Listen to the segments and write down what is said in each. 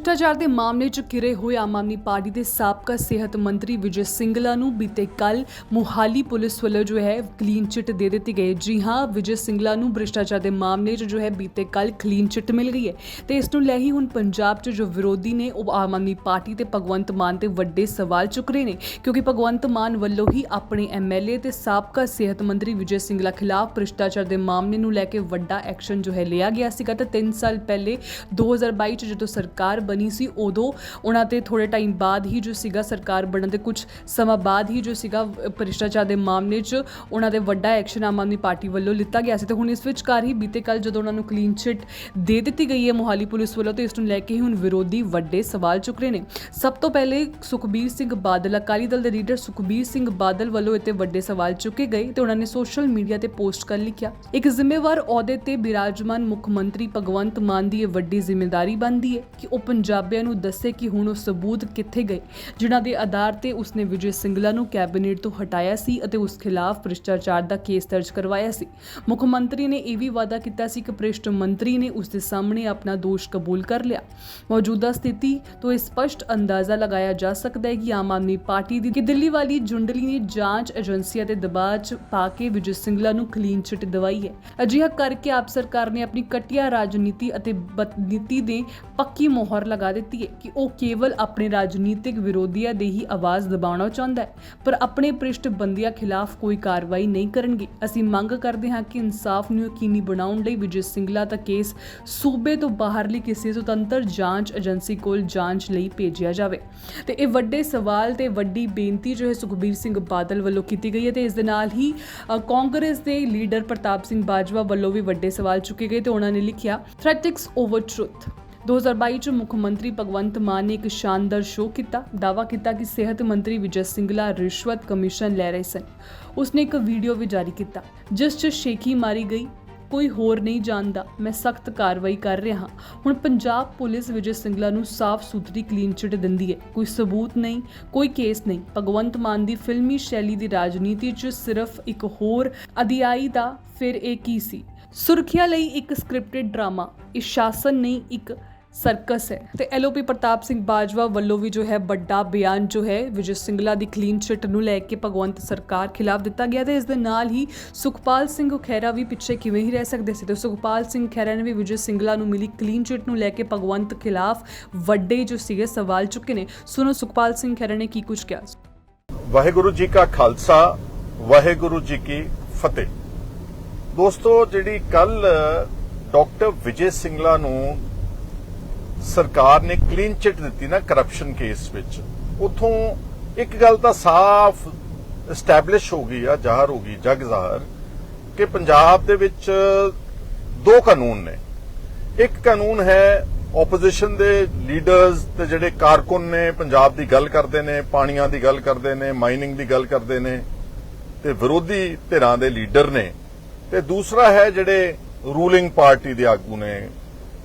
ਭ੍ਰਿਸ਼ਟਾਚਾਰ ਦੇ ਮਾਮਲੇ 'ਚ ਘਿਰੇ ਹੋਏ ਆਮ ਆਦਮੀ ਪਾਰਟੀ ਦੇ ਸਾਬਕਾ ਸਿਹਤ ਮੰਤਰੀ ਵਿਜੇ ਸਿੰਗਲਾ ਨੂੰ ਬੀਤੇ ਕੱਲ ਮੁਹਾਲੀ ਪੁਲਿਸ ਵੱਲੋਂ ਜੋ ਹੈ ਕਲੀਨ ਚਿੱਟ ਦੇ ਦਿੱਤੀ ਗਈ ਜੀ ਹਾਂ, ਵਿਜੇ ਸਿੰਗਲਾ ਨੂੰ ਭ੍ਰਿਸ਼ਟਾਚਾਰ ਦੇ ਮਾਮਲੇ 'ਚ ਜੋ ਹੈ ਬੀਤੇ ਕੱਲ ਕਲੀਨ ਚਿੱਟ ਮਿਲ ਗਈ ਹੈ ਤੇ ਇਸ ਨੂੰ ਲੈ ਹੀ ਹੁਣ ਪੰਜਾਬ 'ਚ ਜੋ ਵਿਰੋਧੀ ਨੇ ਉਹ ਆਮ ਆਦਮੀ ਪਾਰਟੀ ਤੇ ਭਗਵੰਤ ਮਾਨ ਤੇ ਵੱਡੇ ਸਵਾਲ ਚੁੱਕ ਰਹੇ ਨੇ ਕਿਉਂਕਿ ਭਗਵੰਤ ਮਾਨ ਵੱਲੋਂ ਹੀ ਆਪਣੇ ਐਮਐਲਏ ਤੇ ਸਾਬਕਾ ਸਿਹਤ ਮੰਤਰੀ ਵਿਜੇ ਸਿੰਗਲਾ ਖਿਲਾਫ ਭ੍ਰਿਸ਼ਟਾਚਾਰ ਦੇ ਮਾਮਲੇ ਨੂੰ ਲੈ ਕੇ ਵੱਡਾ ਐਕਸ਼ਨ ਜੋ ਹੈ ਲਿਆ ਗਿਆ ਸੀਗਾ। ਤਾਂ 3 ਸਾਲ ਪਹਿਲੇ 2022 ਚ ਜਦੋਂ ਸਰਕਾਰ ਬਣੀ ਸੀ, ਉਦੋਂ ਉਹਨਾਂ ਤੇ ਥੋੜੇ ਟਾਈਮ ਬਾਅਦ ਹੀ ਜੋ ਸੀਗਾ ਸਰਕਾਰ ਬਣਨ ਦੇ ਕੁਝ ਸਮਾਂ ਬਾਅਦ ਹੀ ਜੋ ਸੀਗਾ ਭ੍ਰਿਸ਼ਟਾਚਾਰ ਦੇ ਮਾਮਲੇ 'ਚ ਉਹਨਾਂ ਦੇ ਵੱਡਾ ਐਕਸ਼ਨ ਆਮ ਆਦਮੀ ਪਾਰਟੀ ਵੱਲੋਂ ਲਿੱਤਾ ਗਿਆ ਸੀ। ਤੇ ਹੁਣ ਇਸ ਵਿਚਕਾਰ ਹੀ ਬੀਤੇ ਕੱਲ ਜਦੋਂ ਉਹਨਾਂ ਨੂੰ ਕਲੀਨ ਚਿੱਟ ਦੇ ਦਿੱਤੀ ਗਈ ਹੈ ਮੋਹਾਲੀ ਪੁਲਿਸ ਵੱਲੋਂ, ਤੇ ਇਸ ਨੂੰ ਲੈ ਕੇ ਹੀ ਹੁਣ ਵਿਰੋਧੀ ਵੱਡੇ ਸਵਾਲ ਚੁੱਕ ਰਹੇ ਨੇ। ਸਭ ਤੋਂ ਪਹਿਲੇ ਸੁਖਬੀਰ ਸਿੰਘ ਬਾਦਲ, ਅਕਾਲੀ ਦਲ ਦੇ ਲੀਡਰ ਸੁਖਬੀਰ ਸਿੰਘ ਬਾਦਲ ਵੱਲੋਂ ਇੱਥੇ ਵੱਡੇ ਸਵਾਲ ਚੁੱਕੇ ਗਏ ਤੇ ਉਹਨਾਂ ਨੇ ਸੋਸ਼ਲ ਮੀਡੀਆ ਤੇ ਪੋਸਟ ਕਰ ਲਿਖਿਆ। ਇੱਕ ਜ਼ਿੰਮੇਵਾਰ ਅਹੁਦੇ ਤੇ ਬਿਰਾਜਮਾਨ ਮੁੱਖ ਮੰਤਰੀ ਭਗਵੰਤ ਮਾਨ ਦੀ ਇਹ ਵੱਡੀ ਜ਼ਿੰਮੇਵਾਰੀ ਬਣਦੀ ਹੈ ਕਿ ਉਹ ਪੰਜਾਬੀਆਂ ਨੂੰ ਦੱਸੇ ਕਿ ਹੁਣ ਉਹ ਸਬੂਤ ਕਿੱਥੇ ਗਏ। ਜਿਨ੍ਹਾਂ ਦੇ ਆਧਾਰ ਤੇ ਉਸਨੇ ਵਿਜੇ ਸਿੰਗਲਾ ਨੂੰ ਕੈਬਨਿਟ ਤੋਂ ਹਟਾਇਆ ਸੀ ਅਤੇ ਉਸ ਖਿਲਾਫ ਭ੍ਰਿਸ਼ਟਾਚਾਰ ਦਾ ਕੇਸ ਦਰਜ ਕਰਵਾਇਆ ਸੀ। ਮੁੱਖ ਮੰਤਰੀ ਨੇ ਇਹ ਵੀ ਵਾਅਦਾ ਕੀਤਾ ਸੀ ਕਿ ਭ੍ਰਿਸ਼ਟ ਮੰਤਰੀ ਨੇ ਉਸ ਦੇ ਸਾਹਮਣੇ ਆਪਣਾ ਦੋਸ਼ ਕਬੂਲ ਕਰ ਲਿਆ। ਮੌਜੂਦਾ ਸਥਿਤੀ ਤੋਂ ਸਪਸ਼ਟ ਅੰਦਾਜ਼ਾ ਲਗਾਇਆ ਜਾ ਸਕਦਾ ਹੈ ਕਿ ਆਮ ਆਦਮੀ ਪਾਰਟੀ ਦੀ ਕਿ ਦਿੱਲੀ ਵਾਲੀ ਜੁੰਡਲੀ ਨੇ ਜਾਂਚ ਏਜੰਸੀਆਂ ਤੇ ਦਬਾਅ 'ਚ ਪਾ ਕੇ ਵਿਜੇ ਸਿੰਗਲਾ ਨੂੰ ਕਲੀਨ ਚਿੱਟ ਦਵਾਈ ਹੈ। ਅਜਿਹਾ ਕਰਕੇ ਆਪ ਸਰਕਾਰ ਨੇ ਆਪਣੀ ਕਟਿਆ ਰਾਜਨੀਤੀ ਅਤੇ ਬਦਨੀਤੀ ਦੇ ਪੱਕੀ ਮੋਹਰ ਲਗਾ ਦਿੱਤੀ ਹੈ ਕਿ ਉਹ ਕੇਵਲ ਆਪਣੇ ਰਾਜਨੀਤਿਕ ਵਿਰੋਧੀਆਂ ਦੇ ਹੀ ਆਵਾਜ਼ ਦਬਾਉਣਾ ਚਾਹੁੰਦਾ ਹੈ, ਪਰ ਆਪਣੇ ਭ੍ਰਿਸ਼ਟ ਖਿਲਾਫ ਕੋਈ ਕਾਰਵਾਈ ਨਹੀਂ ਕਰਨਗੇ। ਅਸੀਂ ਮੰਗ ਕਰਦੇ ਹਾਂ ਕਿ ਇਨਸਾਫ ਨੂੰ ਯਕੀਨੀ ਬਣਾਉਣ ਲਈ ਵਿਜੇ ਸਿੰਗਲਾ ਦਾ ਕੇਸ ਸੂਬੇ ਤੋਂ ਬਾਹਰਲੀ ਕਿਸੇ ਸੁਤੰਤਰ ਜਾਂਚ ਏਜੰਸੀ ਕੋਲ ਜਾਂਚ ਲਈ ਭੇਜਿਆ ਜਾਵੇ। ਤੇ ਇਹ ਵੱਡੇ ਸਵਾਲ ਤੇ ਵੱਡੀ ਬੇਨਤੀ ਜੋ ਹੈ ਸੁਖਬੀਰ ਸਿੰਘ ਬਾਦਲ ਵੱਲੋਂ ਕੀਤੀ ਗਈ ਹੈ ਤੇ ਇਸ ਦੇ ਨਾਲ ਹੀ ਕਾਂਗਰਸ ਦੇ ਲੀਡਰ ਪ੍ਰਤਾਪ ਸਿੰਘ ਬਾਜਵਾ ਵੱਲੋਂ ਵੀ ਵੱਡੇ ਸਵਾਲ ਚੁੱਕੇ ਗਏ ਤੇ ਉਹਨਾਂ ਨੇ ਲਿਖਿਆ ਥ੍ਰੈਟਿਕਸ ਓਵਰ ਟਰੁੱਥ 2022 ਚ ਮੁੱਖ ਮੰਤਰੀ ਭਗਵੰਤ ਮਾਨ ਨੇ ਇੱਕ ਸ਼ਾਨਦਾਰ ਸ਼ੋਅ ਕੀਤਾ। ਦਾਅਵਾ ਕੀਤਾ ਕਿ ਸਿਹਤ ਮੰਤਰੀ ਵਿਜੇ ਸਿੰਗਲਾ ਰਿਸ਼ਵਤ ਕਮਿਸ਼ਨ ਲੈ ਰਹੇ ਸਨ। ਉਸਨੇ ਇੱਕ ਵੀਡੀਓ ਵੀ ਜਾਰੀ ਕੀਤਾ, ਜਿਸ 'ਚ ਸ਼ੇਖੀ ਮਾਰੀ ਗਈ, ਕੋਈ ਹੋਰ ਨਹੀਂ ਜਾਣਦਾ, ਮੈਂ ਸਖਤ ਕਾਰਵਾਈ ਕਰ ਰਿਹਾ ਹਾਂ। ਹੁਣ ਪੰਜਾਬ ਪੁਲਿਸ ਵਿਜੇ ਸਿੰਗਲਾ ਨੂੰ ਸਾਫ਼ ਸੁਥਰੀ ਕਲੀਨ ਚਿੱਟ ਦਿੰਦੀ ਹੈ। ਕੋਈ ਸਬੂਤ ਨਹੀਂ, ਕੋਈ ਕੇਸ ਨਹੀਂ। ਭਗਵੰਤ ਮਾਨ ਦੀ ਫਿਲਮੀ ਸ਼ੈਲੀ ਦੀ ਰਾਜਨੀਤੀ 'ਚ ਸਿਰਫ ਇੱਕ ਹੋਰ ਅਧਿਆਈ ਦਾ ਫਿਰ ਇਹ ਕੀ ਸੀ? ਸੁਰੱਖਿਆ ਲਈ ਇੱਕ ਸਕ੍ਰਿਪਟਡ ਡਰਾਮਾ, ਇਹ ਸ਼ਾਸਨ ਨਹੀਂ, ਇੱਕ ਸਰਕਸ ਹੈ। ਤੇ ਐਲਓਪੀ ਪ੍ਰਤਾਪ ਸਿੰਘ ਬਾਜਵਾ ਵੱਲੋਂ ਵੀ ਜੋ ਹੈ ਵੱਡਾ ਬਿਆਨ ਜੋ ਹੈ ਵਿਜੇ ਸਿੰਗਲਾ ਦੀ ਕਲੀਨ ਚਿੱਟ ਨੂੰ ਲੈ ਕੇ ਭਗਵੰਤ ਸਰਕਾਰ ਖਿਲਾਫ ਦਿੱਤਾ ਗਿਆ ਤੇ ਇਸ ਦੇ ਨਾਲ ਹੀ ਸੁਖਪਾਲ ਸਿੰਘ ਖਹਿਰਾ ਵੀ ਪਿੱਛੇ ਕਿਵੇਂ ਹੀ ਰਹਿ ਸਕਦੇ ਸੀ? ਤੇ ਸੁਖਪਾਲ ਸਿੰਘ ਖਹਿਰਾ ਨੇ ਵੀ ਵਿਜੇ ਸਿੰਗਲਾ ਨੂੰ ਮਿਲੀ ਕਲੀਨ ਚਿੱਟ ਨੂੰ ਲੈ ਕੇ ਭਗਵੰਤ ਖਿਲਾਫ ਵੱਡੇ ਜੋ ਸੀਗੇ ਸਵਾਲ ਚੁੱਕੇ ਨੇ। ਸੁਣੋ ਸੁਖਪਾਲ ਸਿੰਘ ਖਹਿਰਾ ਨੇ ਕੀ ਕੁਝ ਕਿਹਾ ਵਾਹਿਗੁਰੂ ਜੀ ਕਾ ਖਾਲਸਾ, ਵਾਹਿਗੁਰੂ ਜੀ ਕੀ ਫਤਿਹ। ਦੋਸਤੋ, ਜਿਹੜੀ ਕੱਲ ਡਾਕਟਰ ਵਿਜੇ ਸਿੰਗਲਾ ਨੂੰ ਸਰਕਾਰ ਨੇ ਕਲੀਨ ਚਿੱਟ ਦਿੱਤੀ ਨਾ ਕਰਪਸ਼ਨ ਕੇਸ ਵਿੱਚ। ਉਥੋਂ ਇੱਕ ਗੱਲ ਤਾਂ ਸਾਫ਼ ਐਸਟੈਬਲਿਸ਼ ਹੋ ਗਈ ਆ, ਜ਼ਾਹਰ ਹੋ ਗਈ, ਜਗ ਜ਼ਾਹਰ, ਕਿ ਪੰਜਾਬ ਦੇ ਵਿੱਚ ਦੋ ਕਾਨੂੰਨ ਨੇ। ਇੱਕ ਕਾਨੂੰਨ ਹੈ ਆਪੋਜੀਸ਼ਨ ਦੇ ਲੀਡਰਸ ਤੇ ਜਿਹੜੇ ਕਾਰਕੁਨ ਨੇ, ਪੰਜਾਬ ਦੀ ਗੱਲ ਕਰਦੇ ਨੇ, ਪਾਣੀਆਂ ਦੀ ਗੱਲ ਕਰਦੇ ਨੇ ਮਾਈਨਿੰਗ ਦੀ ਗੱਲ ਕਰਦੇ ਨੇ, ਤੇ ਵਿਰੋਧੀ ਧਿਰਾਂ ਦੇ ਲੀਡਰ ਨੇ। ਤੇ ਦੂਸਰਾ ਹੈ ਜਿਹੜੇ ਰੂਲਿੰਗ ਪਾਰਟੀ ਦੇ ਆਗੂ ਨੇ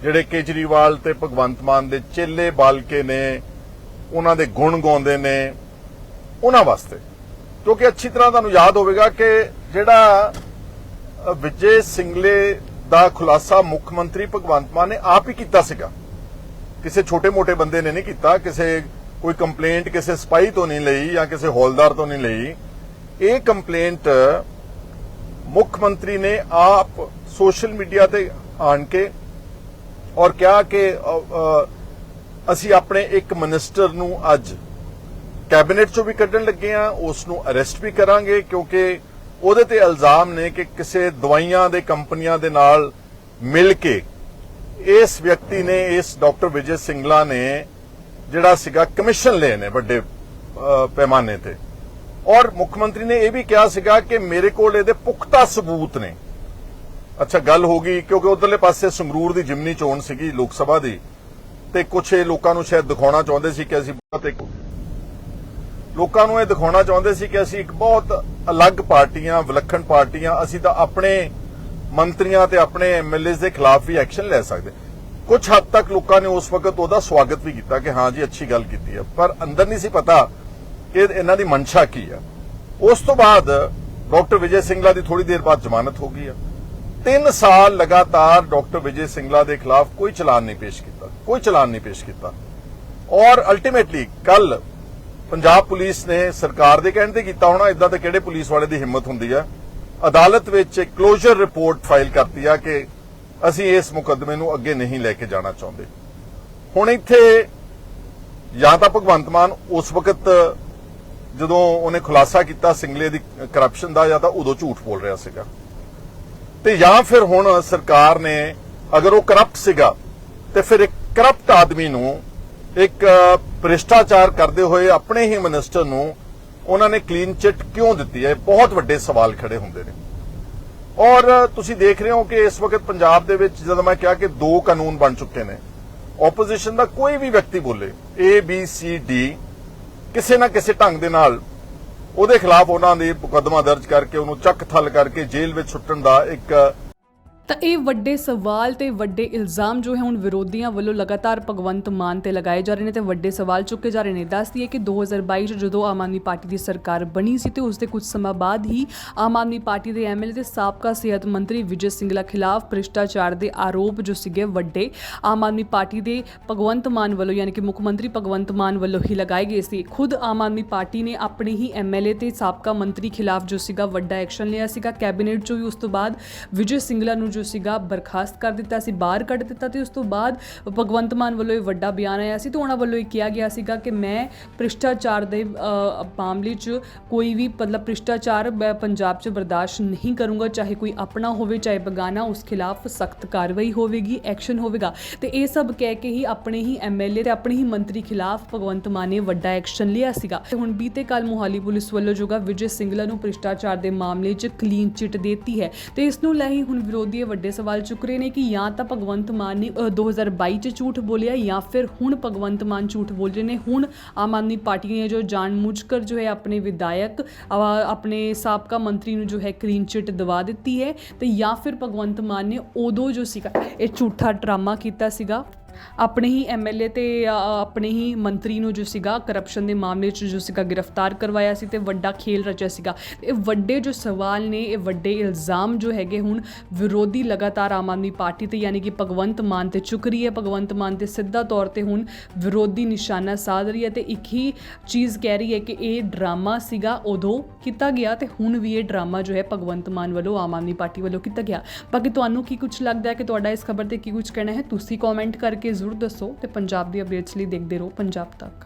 ਜਿਹੜੇ ਕੇਜਰੀਵਾਲ ਤੇ ਭਗਵੰਤ ਮਾਨ ਦੇ ਚੇਲੇ ਬਾਲਕੇ ਨੇ, ਉਹਨਾਂ ਦੇ ਗੁਣ ਗਾਉਂਦੇ ਨੇ, ਉਹਨਾਂ ਵਾਸਤੇ। ਕਿਉਂਕਿ ਅੱਛੀ ਤਰ੍ਹਾਂ ਤੁਹਾਨੂੰ ਯਾਦ ਹੋਵੇਗਾ ਕਿ ਜਿਹੜਾ ਵਿਜੇ ਸਿੰਗਲੇ ਦਾ ਖੁਲਾਸਾ ਮੁੱਖ ਮੰਤਰੀ ਭਗਵੰਤ ਮਾਨ ਨੇ ਆਪ ਹੀ ਕੀਤਾ ਸੀਗਾ। ਕਿਸੇ ਛੋਟੇ-ਮੋਟੇ ਬੰਦੇ ਨੇ ਨਹੀਂ ਕੀਤਾ, ਕਿਸੇ ਕੋਈ ਕੰਪਲੇਂਟ ਕਿਸੇ ਸਪਾਈ ਤੋਂ ਨਹੀਂ ਲਈ ਜਾਂ ਕਿਸੇ ਹੌਲਦਾਰ ਤੋਂ ਨਹੀਂ ਲਈ। ਇਹ ਕੰਪਲੇਂਟ ਮੁੱਖ ਮੰਤਰੀ ਨੇ ਆਪ ਸੋਸ਼ਲ ਮੀਡੀਆ ਤੇ ਆਣ ਕੇ ਔਰ ਕਿਹਾ ਕਿ ਅਸੀਂ ਆਪਣੇ ਇੱਕ ਮਿਨਿਸਟਰ ਨੂੰ ਅੱਜ ਕੈਬਨਿਟ ਚੋਂ ਵੀ ਕੱਢਣ ਲੱਗੇ ਆ ਉਸ ਨੂੰ ਅਰੈਸਟ ਵੀ ਕਰਾਂਗੇ, ਕਿਉਂਕਿ ਉਹਦੇ ਤੇ ਇਲਜ਼ਾਮ ਨੇ ਕਿ ਕਿਸੇ ਦਵਾਈਆਂ ਦੇ ਕੰਪਨੀਆਂ ਦੇ ਨਾਲ ਮਿਲ ਕੇ ਇਸ ਵਿਅਕਤੀ ਨੇ, ਇਸ ਡਾਕਟਰ ਵਿਜੇ ਸਿੰਗਲਾ ਨੇ ਜਿਹੜਾ ਸੀਗਾ ਕਮਿਸ਼ਨ ਲਏ ਨੇ ਵੱਡੇ ਪੈਮਾਨੇ ਤੇ। ਔਰ ਮੁੱਖ ਮੰਤਰੀ ਨੇ ਇਹ ਵੀ ਕਿਹਾ ਸੀਗਾ ਕਿ ਮੇਰੇ ਕੋਲ ਇਹਦੇ ਪੁਖਤਾ ਸਬੂਤ ਨੇ। ਅੱਛਾ, ਗੱਲ ਹੋ ਗਈ, ਕਿਉਂਕਿ ਉਧਰਲੇ ਪਾਸੇ ਸੰਗਰੂਰ ਦੀ ਜਿਮਨੀ ਚੋਣ ਸੀਗੀ ਲੋਕ ਸਭਾ ਦੀ, ਤੇ ਕੁਝ ਇਹ ਲੋਕਾਂ ਨੂੰ ਸ਼ਾਇਦ ਦਿਖਾਉਣਾ ਚਾਹੁੰਦੇ ਸੀ ਕਿ ਅਸੀਂ ਬਹੁਤ ਇੱਕ ਲੋਕਾਂ ਨੂੰ ਇਹ ਦਿਖਾਉਣਾ ਚਾਹੁੰਦੇ ਸੀ ਕਿ ਅਸੀਂ ਇੱਕ ਬਹੁਤ ਅਲੱਗ ਪਾਰਟੀਆਂ, ਵਿਲੱਖਣ ਪਾਰਟੀਆਂ, ਅਸੀਂ ਤਾਂ ਆਪਣੇ ਮੰਤਰੀਆਂ ਤੇ ਆਪਣੇ ਐਮਐਲਏਸ ਦੇ ਖਿਲਾਫ ਵੀ ਐਕਸ਼ਨ ਲੈ ਸਕਦੇ। ਕੁਝ ਹੱਦ ਤੱਕ ਲੋਕਾਂ ਨੇ ਉਸ ਵਕਤ ਉਹਦਾ ਸਵਾਗਤ ਵੀ ਕੀਤਾ ਕਿ ਹਾਂ ਜੀ, ਅੱਛੀ ਗੱਲ ਕੀਤੀ ਹੈ। ਪਰ ਅੰਦਰ ਨਹੀਂ ਸੀ ਪਤਾ ਕਿ ਇਹਨਾਂ ਦੀ ਮਨਸ਼ਾ ਕੀ ਹੈ। ਉਸ ਤੋਂ ਬਾਅਦ ਡਾਕਟਰ ਵਿਜੇ ਸਿੰਗਲਾ ਦੀ ਥੋੜੀ ਦੇਰ ਬਾਅਦ ਜ਼ਮਾਨਤ ਹੋ ਗਈ ਆ 3 ਸਾਲ ਲਗਾਤਾਰ ਡਾਕਟਰ ਵਿਜੇ ਸਿੰਗਲਾ ਦੇ ਖਿਲਾਫ ਕੋਈ ਚਲਾਨ ਨਹੀਂ ਪੇਸ਼ ਕੀਤਾ, ਕੋਈ ਚਲਾਨ ਨਹੀਂ ਪੇਸ਼ ਕੀਤਾ। ਔਰ ਅਲਟੀਮੇਟਲੀ ਕੱਲ ਪੰਜਾਬ ਪੁਲਿਸ ਨੇ ਸਰਕਾਰ ਦੇ ਕਹਿਣ ਤੇ ਕੀਤਾ ਹੋਣਾ ਇਦਾਂ ਤਾਂ ਕਿਹੜੇ ਪੁਲਿਸ ਵਾਲੇ ਦੀ ਹਿੰਮਤ ਹੁੰਦੀ ਆ ਅਦਾਲਤ ਵਿੱਚ ਕਲੋਜ਼ਰ ਰਿਪੋਰਟ ਫਾਈਲ ਕਰਤੀ ਆ ਕਿ ਅਸੀਂ ਇਸ ਮੁਕੱਦਮੇ ਨੂੰ ਅੱਗੇ ਨਹੀਂ ਲੈ ਕੇ ਜਾਣਾ ਚਾਹੁੰਦੇ। ਹੁਣ ਇੱਥੇ ਜਾਂ ਤਾਂ ਭਗਵੰਤ ਮਾਨ ਉਸ ਵਕਤ ਜਦੋਂ ਉਹਨੇ ਖੁਲਾਸਾ ਕੀਤਾ, ਸਿੰਗਲੇ ਦੀ ਕਰਪਸ਼ਨ ਦਾ, ਜਾਂ ਤਾਂ ਉਦੋਂ ਝੂਠ ਬੋਲ ਰਿਹਾ ਸੀਗਾ। ਤੇ ਜਾਂ ਫਿਰ ਹੁਣ ਸਰਕਾਰ ਨੇ ਅਗਰ ਉਹ ਕਰਪਟ ਸੀਗਾ, ਤੇ ਫਿਰ ਇੱਕ ਕਰਪਟ ਆਦਮੀ ਨੂੰ ਇੱਕ ਭ੍ਰਿਸ਼ਟਾਚਾਰ ਕਰਦੇ ਹੋਏ ਆਪਣੇ ਹੀ ਮਿਨਿਸਟਰ ਨੂੰ ਉਹਨਾਂ ਨੇ ਕਲੀਨ ਚਿੱਟ ਕਿਉਂ ਦਿੱਤੀ ਹੈ? ਬਹੁਤ ਵੱਡੇ ਸਵਾਲ ਖੜੇ ਹੁੰਦੇ ਨੇ। ਔਰ ਤੁਸੀਂ ਦੇਖ ਰਹੇ ਹੋ ਕਿ ਇਸ ਵਕਤ ਪੰਜਾਬ ਦੇ ਵਿੱਚ ਜਦੋਂ ਮੈਂ ਕਿਹਾ ਕਿ ਦੋ ਕਾਨੂੰਨ ਬਣ ਚੁੱਕੇ ਨੇ ਆਪੋਜੀਸ਼ਨ ਦਾ ਕੋਈ ਵੀ ਵਿਅਕਤੀ ਬੋਲੇ, A, B, C, D, ਕਿਸੇ ਨਾ ਕਿਸੇ ਢੰਗ ਦੇ ਨਾਲ ਉਹਦੇ ਖਿਲਾਫ ਉਹਨਾਂ ਦੇ ਮੁਕੱਦਮਾ ਦਰਜ ਕਰਕੇ ਉਹਨੂੰ ਚੱਕ ਥਲ ਕਰਕੇ ਜੇਲ੍ਹ ਵਿੱਚ ਸੁੱਟਣ ਦਾ ਇੱਕ ਤਾਂ ਇਹ ਵੱਡੇ ਸਵਾਲ ਤੇ ਵੱਡੇ ਇਲਜ਼ਾਮ ਜੋ ਹੈ ਹੁਣ ਵਿਰੋਧੀਆਂ ਵੱਲੋਂ ਲਗਾਤਾਰ ਭਗਵੰਤ ਮਾਨ ਤੇ ਲਗਾਏ ਜਾ ਰਹੇ ਨੇ ਤੇ ਵੱਡੇ ਸਵਾਲ ਚੁੱਕੇ ਜਾ ਰਹੇ ਨੇ। ਦੱਸਦੀ ਹੈ ਕਿ 2022 ਚ ਜਦੋਂ ਆਮ ਆਦਮੀ ਪਾਰਟੀ ਦੀ ਸਰਕਾਰ ਬਣੀ ਸੀ ਤੇ ਉਸ ਦੇ ਕੁਝ ਸਮਾਂ ਬਾਅਦ ਹੀ ਆਮ ਆਦਮੀ ਪਾਰਟੀ ਦੇ ਐਮਐਲਏ ਤੇ ਸਾਬਕਾ ਸਿਹਤ ਮੰਤਰੀ ਵਿਜੇ ਸਿੰਗਲਾ ਖਿਲਾਫ ਭ੍ਰਿਸ਼ਟਾਚਾਰ ਦੇ ਆਰੋਪ ਜੋ ਸੀਗੇ ਵੱਡੇ ਆਮ ਆਦਮੀ ਪਾਰਟੀ ਦੇ ਭਗਵੰਤ ਮਾਨ ਵੱਲੋਂ ਯਾਨੀ ਕਿ ਮੁੱਖ ਮੰਤਰੀ ਭਗਵੰਤ ਮਾਨ ਵੱਲੋਂ ਹੀ ਲਗਾਏ ਗਏ ਸੀ। ਖੁਦ ਆਮ ਆਦਮੀ ਪਾਰਟੀ ਨੇ ਆਪਣੇ ਹੀ ਐਮਐਲਏ ਤੇ ਸਾਬਕਾ ਮੰਤਰੀ ਖਿਲਾਫ ਜੋ ਸੀਗਾ ਵੱਡਾ ਐਕਸ਼ਨ ਲਿਆ ਸੀਗਾ। ਕੈਬਨਿਟ ਚੋਂ ਵੀ ਉਸ ਤੋਂ ਬਾਅਦ ਵਿਜੇ ਸਿੰਗਲਾ ਨੂੰ ਜੋ ਸੀਗਾ, ਬਰਖਾਸਤ ਕਰ ਦਿੱਤਾ ਸੀ, ਬਾਹਰ ਕੱਢ ਦਿੱਤਾ ਤੇ ਉਸ ਤੋਂ ਬਾਅਦ ਭਗਵੰਤ ਮਾਨ ਵੱਲੋਂ ਇਹ ਵੱਡਾ ਬਿਆਨ ਆਇਆ ਸੀ ਤੇ ਉਹਨਾਂ ਵੱਲੋਂ ਇਹ ਕਿਹਾ ਗਿਆ ਸੀਗਾ ਕਿ ਮੈਂ ਭ੍ਰਿਸ਼ਟਾਚਾਰ ਦੇ ਮਾਮਲੇ 'ਚ ਕੋਈ ਵੀ ਮਤਲਬ ਭ੍ਰਿਸ਼ਟਾਚਾਰ ਪੰਜਾਬ 'ਚ ਬਰਦਾਸ਼ਤ ਨਹੀਂ ਕਰੂੰਗਾ, ਚਾਹੇ ਕੋਈ ਆਪਣਾ ਹੋਵੇ, ਚਾਹੇ ਬਗਾਨਾ, ਉਸ ਖਿਲਾਫ ਸਖਤ ਕਾਰਵਾਈ ਹੋਵੇਗੀ, ਐਕਸ਼ਨ ਹੋਵੇਗਾ। ਤੇ ਇਹ ਸਭ ਕਹਿ ਕੇ ਹੀ ਆਪਣੇ ਹੀ ਐਮਐਲਏ ਤੇ ਆਪਣੇ ਹੀ ਮੰਤਰੀ ਖਿਲਾਫ ਭਗਵੰਤ ਮਾਨ ਨੇ ਵੱਡਾ ਐਕਸ਼ਨ ਲਿਆ ਸੀਗਾ। ਤੇ ਹੁਣ ਬੀਤੇ ਕੱਲ ਮੁਹਾਲੀ ਪੁਲਿਸ ਵੱਲੋਂ ਜੋਗਾ ਵਿਜੇ ਸਿੰਗਲਾ ਨੂੰ ਭ੍ਰਿਸ਼ਟਾਚਾਰ ਦੇ ਮਾਮਲੇ 'ਚ ਕਲੀਨ ਚਿੱਟ ਦਿੱਤੀ ਹੈ। ਤੇ ਇਸ ਨੂੰ ਲੈ ਹੀ ਹੁਣ ਵਿਰੋਧੀ ਇਹ ਵੱਡੇ ਸਵਾਲ ਚੁੱਕ ਰਹੇ ਨੇ ਕਿ ਜਾਂ ਤਾਂ ਭਗਵੰਤ ਮਾਨ ਨੇ 2022 ਚ ਝੂਠ ਬੋਲਿਆ ਜਾਂ ਫਿਰ ਹੁਣ ਭਗਵੰਤ ਮਾਨ ਝੂਠ ਬੋਲ ਰਹੇ ਨੇ। ਹੁਣ ਆਮ ਆਦਮੀ ਪਾਰਟੀ ਨੇ ਜੋ ਜਾਣਬੁੱਝਕਰ ਜੋ ਹੈ ਆਪਣੇ ਵਿਧਾਇਕ ਆਪਣੇ ਸਾਬਕਾ ਮੰਤਰੀ ਨੂੰ ਜੋ ਹੈ ਕਲੀਨ ਚਿੱਟ ਦਵਾ ਦਿੱਤੀ ਹੈ ਤੇ ਜਾਂ ਫਿਰ ਭਗਵੰਤ ਮਾਨ ਨੇ ਉਦੋਂ ਜੋ ਸੀਗਾ, ਇਹ ਝੂਠਾ ਡਰਾਮਾ ਕੀਤਾ ਸੀਗਾ। ਆਪਣੇ ਹੀ ਐਮਐਲਏ ਤੇ ਅ, ਆਪਣੇ ਹੀ ਮੰਤਰੀ ਨੂੰ ਜੋ ਸੀਗਾ ਕਰਪਸ਼ਨ ਦੇ ਮਾਮਲੇ 'ਚ ਜੋ ਸੀਗਾ ਗ੍ਰਿਫਤਾਰ ਕਰਵਾਇਆ ਸੀ ਤੇ ਵੱਡਾ ਖੇਲ ਰਚਿਆ ਸੀਗਾ। ਇਹ ਵੱਡੇ ਜੋ ਸਵਾਲ ਨੇ ਇਹ ਵੱਡੇ ਇਲਜ਼ਾਮ ਜੋ ਹੈਗੇ ਹੁਣ ਵਿਰੋਧੀ ਲਗਾਤਾਰ ਆਮ ਆਦਮੀ ਪਾਰਟੀ ਤੇ ਯਾਨੀ ਕਿ ਭਗਵੰਤ ਮਾਨ ਤੇ ਚੁੱਕ ਰਹੀ ਹੈ। ਭਗਵੰਤ ਮਾਨ ਤੇ ਸਿੱਧਾ ਤੌਰ ਤੇ ਹੁਣ ਵਿਰੋਧੀ ਨਿਸ਼ਾਨਾ ਸਾਧ ਰਹੀ ਹੈ ਤੇ ਇੱਕ ਹੀ ਚੀਜ਼ ਕਹਿ ਰਹੀ ਹੈ ਕਿ ਇਹ ਡਰਾਮਾ ਸੀਗਾ ਉਦੋਂ ਕੀਤਾ ਗਿਆ ਤੇ ਹੁਣ ਵੀ ਇਹ ਡਰਾਮਾ ਜੋ ਹੈ ਭਗਵੰਤ ਮਾਨ ਵੱਲੋਂ ਆਮ ਆਦਮੀ ਪਾਰਟੀ ਵੱਲੋਂ ਕੀਤਾ ਗਿਆ। ਬਾਕੀ ਤੁਹਾਨੂੰ ਕੀ ਕੁਝ ਲੱਗਦਾ ਹੈ ਕਿ ਤੁਹਾਡਾ ਇਸ ਖਬਰ ਤੇ ਕੀ ਕੁਝ ਕਹਿਣਾ ਹੈ ਤੁਸੀਂ ਕਮੈਂਟ ਕਰਕੇ ਜ਼ਰੂਰ ਦੱਸੋ ਤੇ ਪੰਜਾਬ ਦੀ ਅਪਡੇਟਸ ਲਈ ਦੇਖਦੇ ਰਹੋ ਪੰਜਾਬ ਤੱਕ।